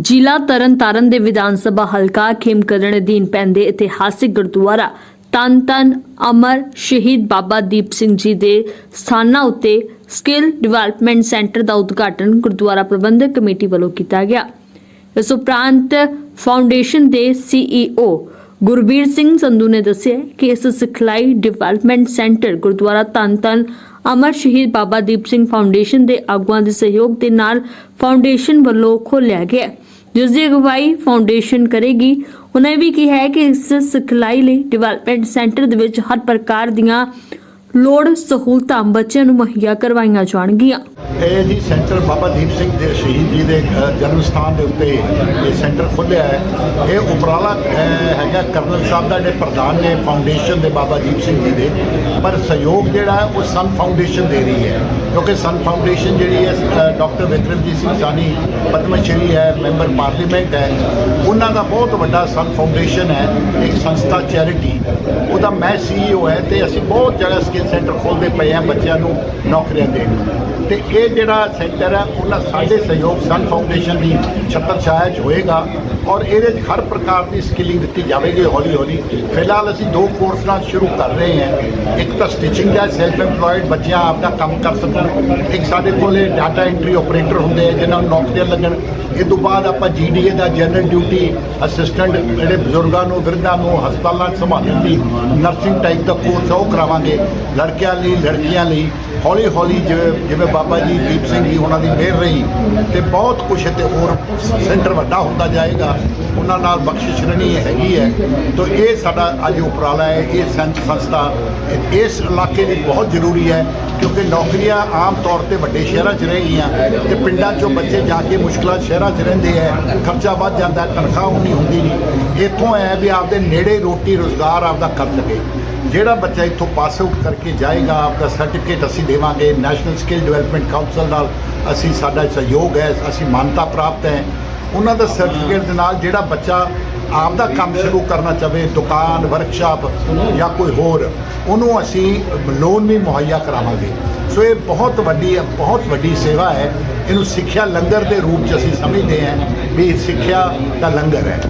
ਜ਼ਿਲ੍ਹਾ ਤਰਨਤਾਰਨ ਦੇ ਵਿਧਾਨ ਸਭਾ ਹਲਕਾ ਖੇਮਕਰਨ ਅਧੀਨ ਪੈਂਦੇ ਇਤਿਹਾਸਿਕ ਗੁਰਦੁਆਰਾ ਤਨ ਤਨ ਅਮਰ ਸ਼ਹੀਦ ਬਾਬਾ ਦੀਪ ਸਿੰਘ ਜੀ ਦੇ ਸਥਾਨਾਂ ਉੱਤੇ ਸਕਿੱਲ ਡਿਵੈਲਪਮੈਂਟ ਸੈਂਟਰ ਦਾ ਉਦਘਾਟਨ ਗੁਰਦੁਆਰਾ ਪ੍ਰਬੰਧਕ ਕਮੇਟੀ ਵੱਲੋਂ ਕੀਤਾ ਗਿਆ। ਇਸ ਉਪਰੰਤ ਫਾਊਂਡੇਸ਼ਨ ਦੇ ਸੀਈਓ ਗੁਰਬੀਰ ਸਿੰਘ ਸੰਧੂ ਨੇ ਦੱਸਿਆ ਕਿ ਇਸ ਸਿਖਲਾਈ ਡਿਵੈਲਪਮੈਂਟ ਸੈਂਟਰ ਗੁਰਦੁਆਰਾ ਧੰਨ ਧੰਨ ਅਮਰ ਸ਼ਹੀਦ ਬਾਬਾ ਦੀਪ ਸਿੰਘ ਫਾਊਂਡੇਸ਼ਨ ਦੇ ਆਗੂਆਂ ਦੇ ਸਹਿਯੋਗ ਦੇ ਨਾਲ ਫਾਊਂਡੇਸ਼ਨ ਵੱਲੋਂ ਖੋਲ੍ਹਿਆ ਗਿਆ ਜਿਸ ਦੀ ਅਗਵਾਈ ਫਾਊਂਡੇਸ਼ਨ ਕਰੇਗੀ। ਉਹਨਾਂ ਵੀ ਕਿਹਾ ਹੈ ਕਿ ਇਸ ਸਿਖਲਾਈ ਲਈ ਡਿਵੈਲਪਮੈਂਟ ਸੈਂਟਰ ਦੇ ਵਿੱਚ ਹਰ ਪ੍ਰਕਾਰ ਦੀਆਂ ਲੋੜ ਸਹੂਲਤਾਂ ਬੱਚਿਆਂ ਨੂੰ ਮੁਹੱਈਆ ਕਰਵਾਈਆਂ ਜਾਣਗੀਆਂ। ਇਹ ਜੀ ਸੈਂਟਰ ਬਾਬਾ ਦੀਪ ਸਿੰਘ ਦੇ ਸ਼ਹੀਦ ਜੀ ਦੇ ਜਨਮ ਸਥਾਨ ਦੇ ਉੱਤੇ ਇਹ ਸੈਂਟਰ ਖੁੱਲ੍ਹਿਆ ਹੈ। ਇਹ ਉਪਰਾਲਾ ਹੈਗਾ ਕਰਨਲ ਸਾਹਿਬ ਦਾ, ਜਿਹੜੇ ਪ੍ਰਧਾਨ ਨੇ ਫਾਊਂਡੇਸ਼ਨ ਦੇ ਬਾਬਾ ਦੀਪ ਸਿੰਘ ਜੀ ਦੇ। ਪਰ ਸਹਿਯੋਗ ਜਿਹੜਾ ਉਹ ਸਨ ਫਾਊਂਡੇਸ਼ਨ ਦੇ ਰਹੀ ਹੈ। ਕਿਉਂਕਿ ਸਨ ਫਾਊਂਡੇਸ਼ਨ ਜਿਹੜੀ ਹੈ ਡਾਕਟਰ ਵਿਕਰਮਜੀਤ ਸਿੰਘ ਸਾਨੀ ਪਦਮ ਸ਼੍ਰੀ ਹੈ, ਮੈਂਬਰ ਪਾਰਲੀਮੈਂਟ ਹੈ। ਉਹਨਾਂ ਦਾ ਬਹੁਤ ਵੱਡਾ ਸਨ ਫਾਊਂਡੇਸ਼ਨ ਹੈ, ਇੱਕ ਸੰਸਥਾ ਚੈਰਿਟੀ। ਉਹਦਾ ਮੈਂ ਸੀਈਓ ਹੈ ਤੇ ਅਸੀਂ ਬਹੁਤ ਜਗ੍ਹਾ ਸਕਿੱਲ ਸੈਂਟਰ ਖੋਲਦੇ ਪਏ ਹਾਂ ਬੱਚਿਆਂ ਨੂੰ ਨੌਕਰੀਆਂ ਦੇਣ ਨੂੰ। ਤੇ ਇਹ ਜਿਹੜਾ ਸੈਂਟਰ ਹੈ, ਉਹਨਾਂ ਸਾਡੇ ਸਹਿਯੋਗ ਸਨ ਫਾਊਂਡੇਸ਼ਨ ਦੀ ਛੱਤਰ ਛਾਇਆ 'ਚ ਹੋਏਗਾ ਔਰ ਇਹਦੇ 'ਚ ਹਰ ਪ੍ਰਕਾਰ ਦੀ ਸਕਿੱਲਿੰਗ ਦਿੱਤੀ ਜਾਵੇਗੀ ਹੌਲੀ ਹੌਲੀ। ਫਿਲਹਾਲ ਅਸੀਂ ਦੋ ਕੋਰਸ ਨਾਲ ਸ਼ੁਰੂ ਕਰ ਰਹੇ ਹਾਂ। ਇੱਕ ਤਾਂ ਸਟਿਚਿੰਗ ਦਾ ਸੈਲਫ ਐਮਪਲੋਇਡ ਬੱਚਿਆਂ ਆਪਦਾ ਕੰਮ ਕਰ ਸਕਣ। ਇੱਕ ਸਾਡੇ ਕੋਲੇ ਡਾਟਾ ਐਂਟਰੀ ਆਪਰੇਟਰ ਹੁੰਦੇ ਆ ਜਿਨ੍ਹਾਂ ਨੂੰ ਨੌਕਰੀਆਂ ਲੱਗਣ। ਇਹ ਤੋਂ ਬਾਅਦ ਆਪਾਂ ਜੀਡੀਏ ਦਾ ਜਨਰਲ ਡਿਊਟੀ ਅਸਿਸਟੈਂਟ ਜਿਹੜੇ ਬਜ਼ੁਰਗਾਂ ਨੂੰ, ਵਿਰਧਾਂ ਨੂੰ ਹਸਪਤਾਲਾਂ 'ਚ ਸੰਭਾਲਣ ਦੀ ਨਰਸਿੰਗ ਟਾਈਪ ਦਾ ਕੋਰਸ ਆ, ਉਹ ਕਰਾਵਾਂਗੇ। ਲੜਕਿਆਂ ਲਈ, ਲੜਕੀਆਂ ਲਈ। ਹੌਲੀ ਹੌਲੀ ਜਿਵੇਂ ਜਿਵੇਂ ਬਾਬਾ ਜੀ ਦੀਪ ਸਿੰਘ ਜੀ ਉਹਨਾਂ ਦੀ ਮਿਹਰ ਰਹੀ ਤੇ ਬਹੁਤ ਕੁਝ ਤੇ ਹੋਰ ਸੈਂਟਰ ਵੱਡਾ ਹੁੰਦਾ ਜਾਏਗਾ, ਉਹਨਾਂ ਨਾਲ ਬਖਸ਼ਿਸ਼ ਰਣੀ ਹੈਗੀ ਹੈ। ਤਾਂ ਇਹ ਸਾਡਾ ਅੱਜ ਉਪਰਾਲਾ ਹੈ, ਇਹ ਸੰਤ ਸੰਸਥਾ, ਇਸ ਇਲਾਕੇ ਲਈ ਬਹੁਤ ਜ਼ਰੂਰੀ ਹੈ ਕਿਉਂਕਿ ਨੌਕਰੀਆਂ ਆਮ ਤੌਰ ਤੇ ਵੱਡੇ ਸ਼ਹਿਰਾਂ 'ਚ ਰਹਿ ਗਈਆਂ ਤੇ ਪਿੰਡਾਂ 'ਚੋਂ ਬੱਚੇ ਜਾ ਕੇ ਮੁਸ਼ਕਲਾਂ ਸ਼ਹਿਰਾਂ 'ਚ ਰਹਿੰਦੇ ਹੈ, ਖਰਚਾ ਵੱਧ ਜਾਂਦਾ, ਤਨਖਾਹ ਉਨੀ ਹੁੰਦੀ ਨਹੀਂ। ਇੱਥੋਂ ਹੈ ਵੀ ਆਪਦੇ ਨੇੜੇ ਰੋਟੀ ਰੋਜ਼ਗਾਰ ਆਪਦਾ ਕਰ ਸਕੇ। ਜਿਹੜਾ ਬੱਚਾ ਇੱਥੋਂ ਪਾਸ ਆਊਟ ਕਰਕੇ ਜਾਏਗਾ, ਆਪਦਾ ਸਰਟੀਫਿਕੇਟ ਅਸੀਂ ਦੇਵਾਂਗੇ ਨੈਸ਼ਨਲ ਸਕਿੱਲ ਡਿਵੈਲਪਮੈਂਟ ਕਾਉਂਸਲ ਨਾਲ ਅਸੀਂ ਸਾਡਾ ਸਹਿਯੋਗ ਹੈ, ਅਸੀਂ ਮਾਨਤਾ ਪ੍ਰਾਪਤ ਹੈ। ਉਹਨਾਂ ਦਾ ਸਰਟੀਫਿਕੇਟ ਦੇ ਨਾਲ ਜਿਹੜਾ ਬੱਚਾ ਆਪਦਾ ਕੰਮ ਸ਼ੁਰੂ ਕਰਨਾ ਚਾਹਵੇ ਦੁਕਾਨ ਵਰਕਸ਼ਾਪ ਜਾਂ ਕੋਈ ਹੋਰ, ਉਹਨੂੰ ਅਸੀਂ ਲੋਨ ਵੀ ਮੁਹੱਈਆ ਕਰਾਵਾਂਗੇ। ਸੋ ਇਹ ਬਹੁਤ ਵੱਡੀ ਬਹੁਤ ਵੱਡੀ ਸੇਵਾ ਹੈ। ਇਹਨੂੰ ਸਿੱਖਿਆ ਲੰਗਰ ਦੇ ਰੂਪ 'ਚ ਅਸੀਂ ਸਮਝਦੇ ਹਾਂ ਵੀ ਸਿੱਖਿਆ ਦਾ ਲੰਗਰ ਹੈ।